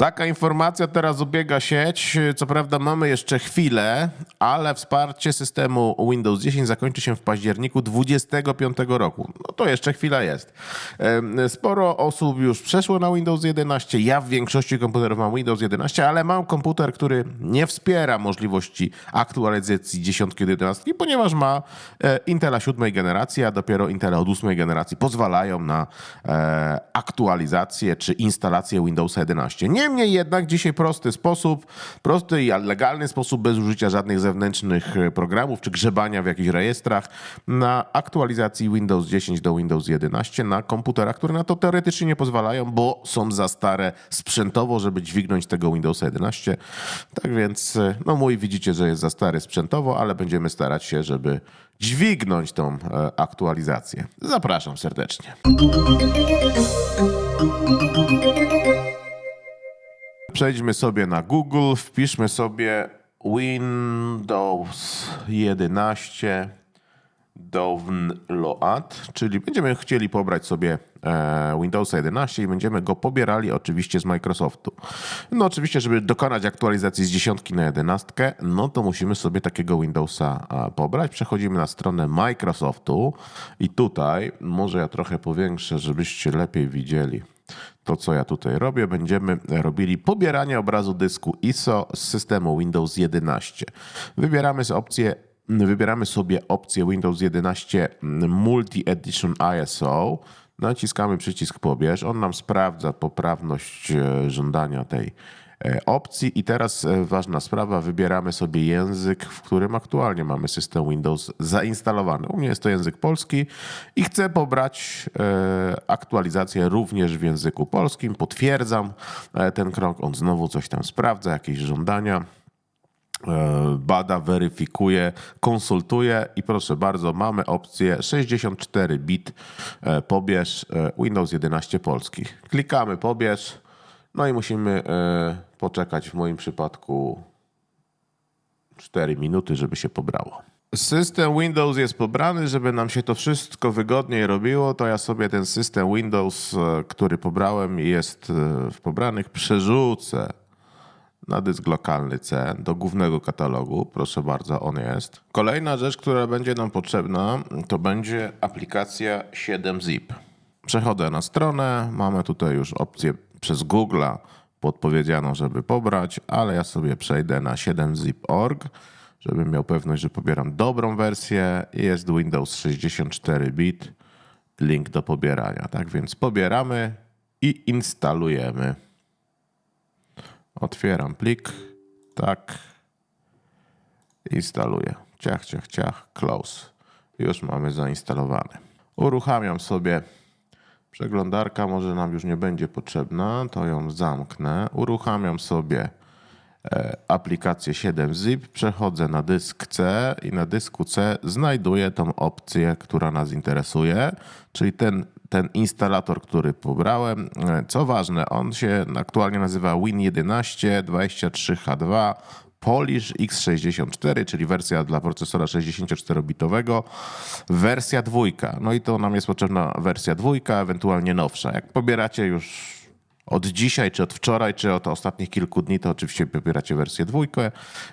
Taka informacja teraz ubiega sieć. Co prawda mamy jeszcze chwilę, ale wsparcie systemu Windows 10 zakończy się w październiku 2025 roku. No to jeszcze chwila jest. Sporo osób już przeszło na Windows 11. Ja w większości komputerów mam Windows 11, ale mam komputer, który nie wspiera możliwości aktualizacji 10 do 11, ponieważ ma e, Intela 7 generacji, a dopiero Intela od 8 generacji pozwalają na e, aktualizację czy instalację Windowsa 11. Niemniej jednak dzisiaj prosty sposób, prosty i legalny sposób bez użycia żadnych zewnętrznych e, programów czy grzebania w jakichś rejestrach na aktualizacji Windows 10 do Windows 11 na komputerach, które na to teoretycznie nie pozwalają, bo są za stare sprzętowo, żeby dźwignąć tego Windowsa 11. Tak więc, e, no mój widzicie, że jest za stary sprzętowo, ale będziemy starać się, żeby dźwignąć tą e, aktualizację. Zapraszam serdecznie. Przejdźmy sobie na Google, wpiszmy sobie Windows 11 download, czyli będziemy chcieli pobrać sobie e, Windowsa 11 i będziemy go pobierali oczywiście z Microsoftu. No oczywiście, żeby dokonać aktualizacji z 10 na 11, no to musimy sobie takiego Windowsa pobrać. Przechodzimy na stronę Microsoftu i tutaj, może ja trochę powiększę, żebyście lepiej widzieli to, co ja tutaj robię, będziemy robili pobieranie obrazu dysku ISO z systemu Windows 11. Wybieramy sobie opcję, wybieramy sobie opcję Windows 11 Multi Edition ISO. Naciskamy przycisk pobierz. On nam sprawdza poprawność e, żądania tej opcji. I teraz e, ważna sprawa, wybieramy sobie język, w którym aktualnie mamy system Windows zainstalowany. U mnie jest to język polski i chcę pobrać e, aktualizację również w języku polskim. Potwierdzam e, ten krok, on znowu coś tam sprawdza, jakieś żądania e, bada, weryfikuje, konsultuje i proszę bardzo, mamy opcję 64 bit e, pobierz e, Windows 11 polski. Klikamy pobierz, no i musimy e, poczekać w moim przypadku 4 minuty, żeby się pobrało. System Windows jest pobrany, żeby nam się to wszystko wygodniej robiło, to ja sobie ten system Windows, e, który pobrałem jest e, w pobranych, przerzucę na dysk lokalny C do głównego katalogu. Proszę bardzo, on jest. Kolejna rzecz, która będzie nam potrzebna, to będzie aplikacja 7zip. Przechodzę na stronę, mamy tutaj już opcję przez Google'a podpowiedzianą, żeby pobrać, ale ja sobie przejdę na 7zip.org, żebym miał pewność, że pobieram dobrą wersję. Jest Windows 64 bit, link do pobierania. Tak więc pobieramy i instalujemy. Otwieram plik. Tak. Instaluję. Ciach, ciach, ciach. Close. Już mamy zainstalowane. Uruchamiam sobie przeglądarka. Może nam już nie będzie potrzebna. To ją zamknę. Uruchamiam sobie e, aplikację 7zip. Przechodzę na dysk C i na dysku C znajduję tą opcję, która nas interesuje, czyli ten, ten instalator, który pobrałem. E, Co ważne, on się aktualnie nazywa Win11 23H2 Polish X64, czyli wersja dla procesora 64-bitowego, wersja dwójka. No i to nam jest potrzebna wersja dwójka, ewentualnie nowsza. Jak pobieracie już od dzisiaj, czy od wczoraj, czy od ostatnich kilku dni, to oczywiście pobieracie wersję dwójkę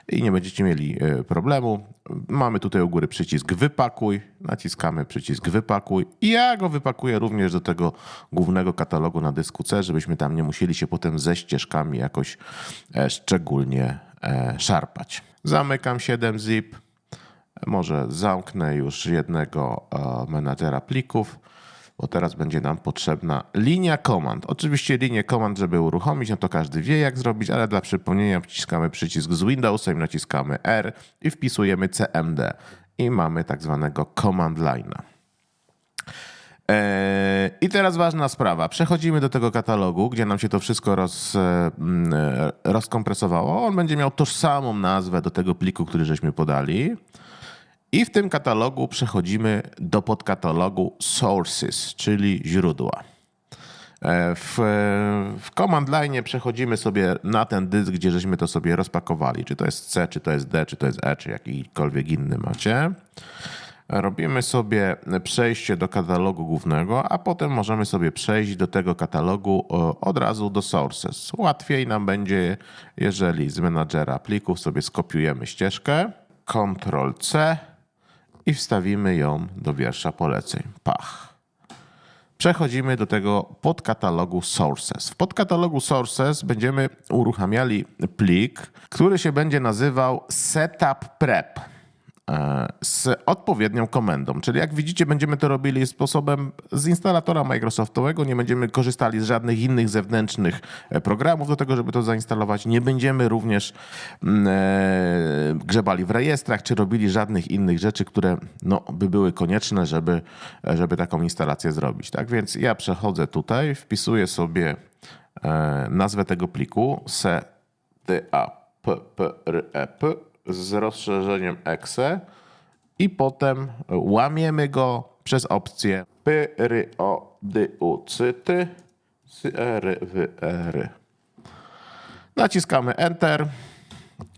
i nie będziecie mieli e, problemu. Mamy tutaj u góry przycisk wypakuj, naciskamy przycisk wypakuj i ja go wypakuję również do tego głównego katalogu na dysku C, żebyśmy tam nie musieli się potem ze ścieżkami jakoś e, szczególnie szarpać. Zamykam 7-zip. Może zamknę już jednego e, menadżera plików, bo teraz będzie nam potrzebna linia komand. Oczywiście linię komand, żeby uruchomić, no to każdy wie jak zrobić, ale dla przypomnienia wciskamy przycisk z Windowsem, naciskamy R i wpisujemy CMD i mamy tak zwanego command line'a. I teraz ważna sprawa. Przechodzimy do tego katalogu, gdzie nam się to wszystko roz, e, e, rozkompresowało. On będzie miał tożsamą nazwę do tego pliku, który żeśmy podali. I w tym katalogu przechodzimy do podkatalogu Sources, czyli źródła. E, W, w command line przechodzimy sobie na ten dysk, gdzie żeśmy to sobie rozpakowali. Czy to jest C, czy to jest D, czy to jest E, czy jakikolwiek inny macie. Robimy sobie przejście do katalogu głównego, a potem możemy sobie przejść do tego katalogu o, od razu do sources. Łatwiej nam będzie, jeżeli z menadżera plików sobie skopiujemy ścieżkę, Ctrl C i wstawimy ją do wiersza poleceń. Pach. Przechodzimy do tego podkatalogu Sources. W podkatalogu Sources będziemy uruchamiali plik, który się będzie nazywał Setup Prep e, z odpowiednią komendą. Czyli jak widzicie, będziemy to robili sposobem z instalatora Microsoftowego. Nie będziemy korzystali z żadnych innych zewnętrznych e, programów do tego, żeby to zainstalować. Nie będziemy również mm, e, grzebali w rejestrach, czy robili żadnych innych rzeczy, które no, by były konieczne, żeby, żeby taką instalację zrobić. Tak więc ja przechodzę tutaj, wpisuję sobie e, nazwę tego pliku ctaprep z rozszerzeniem exe i potem łamiemy go przez opcję pyriodyucyty CRWR. Naciskamy Enter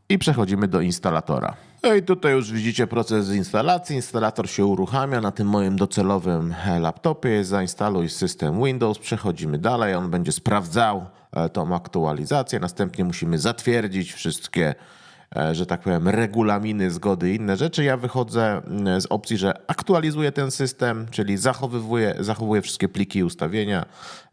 i przechodzimy do instalatora. No i tutaj już widzicie proces instalacji. Instalator się uruchamia na tym moim docelowym laptopie. Zainstaluj system Windows. Przechodzimy dalej. On będzie sprawdzał e, tą aktualizację. Następnie musimy zatwierdzić wszystkie że tak powiem, regulaminy, zgody i inne rzeczy. Ja wychodzę mm, z opcji, że aktualizuję ten system, czyli zachowywuję, zachowuję wszystkie pliki i ustawienia,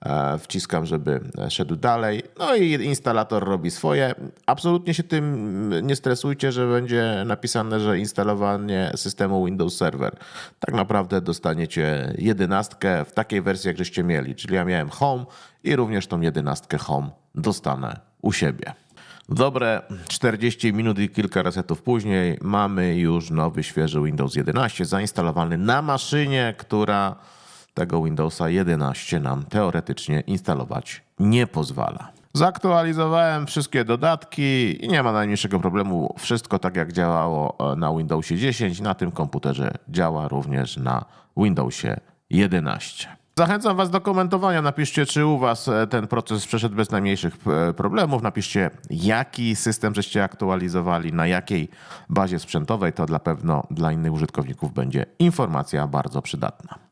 e, wciskam, żeby szedł dalej. No i instalator robi swoje. Absolutnie się tym nie stresujcie, że będzie napisane, że instalowanie systemu Windows Server. Tak naprawdę dostaniecie jedenastkę w takiej wersji, jak żeście mieli. Czyli ja miałem Home i również tą jedenastkę Home dostanę u siebie. Dobre 40 minut i kilka resetów później mamy już nowy, świeży Windows 11 zainstalowany na maszynie, która tego Windowsa 11 nam teoretycznie instalować nie pozwala. Zaktualizowałem wszystkie dodatki i nie ma najmniejszego problemu. Wszystko tak jak działało e, na Windowsie 10, na tym komputerze działa również na Windowsie 11. Zachęcam Was do komentowania. Napiszcie, czy u Was e, ten proces przeszedł bez najmniejszych e, problemów. Napiszcie, jaki system żeście aktualizowali, na jakiej bazie sprzętowej. To dla pewno dla innych użytkowników będzie informacja bardzo przydatna.